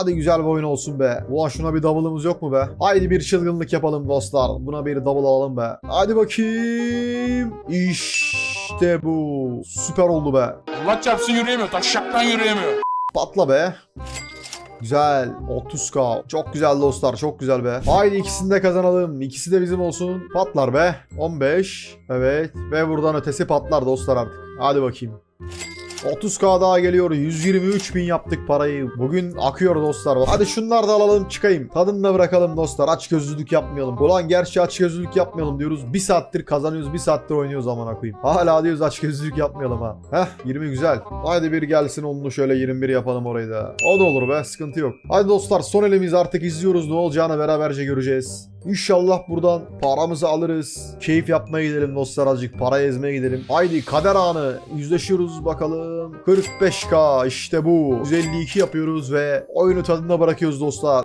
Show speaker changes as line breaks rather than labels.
Hadi güzel bir oyun olsun be. Ulan şuna bir double'ımız yok mu be? Haydi bir çılgınlık yapalım dostlar. Buna bir double alalım be. Hadi bakayım. İşte bu. Süper oldu be.
Allah çarpsın yürüyemiyor. Taşşaktan yürüyemiyor.
Patla be. Güzel. 30k. Çok güzel dostlar. Çok güzel be. Haydi ikisini de kazanalım. İkisi de bizim olsun. Patlar be. 15. Evet. Ve buradan ötesi patlar dostlar artık. Hadi bakayım. 30k daha geliyor. 123 bin yaptık parayı. Bugün akıyor dostlar. Hadi şunlar da alalım çıkayım. Tadını da bırakalım dostlar. Aç gözlülük yapmayalım. Ulan gerçi aç gözlülük yapmayalım diyoruz. Bir saattir kazanıyoruz. Bir saattir oynuyoruz aman koyayım. Hala diyoruz aç gözlülük yapmayalım ha. Heh 20 güzel. Haydi bir gelsin onunu şöyle 21 yapalım orayı da. O da olur be sıkıntı yok. Hadi dostlar son elimiz artık izliyoruz. Ne olacağını beraberce göreceğiz. İnşallah buradan paramızı alırız. Keyif yapmaya gidelim dostlar azıcık. Para ezmeye gidelim. Haydi kader anı. Yüzleşiyoruz bakalım. 45k işte bu. 152 yapıyoruz ve oyunu tadında bırakıyoruz dostlar.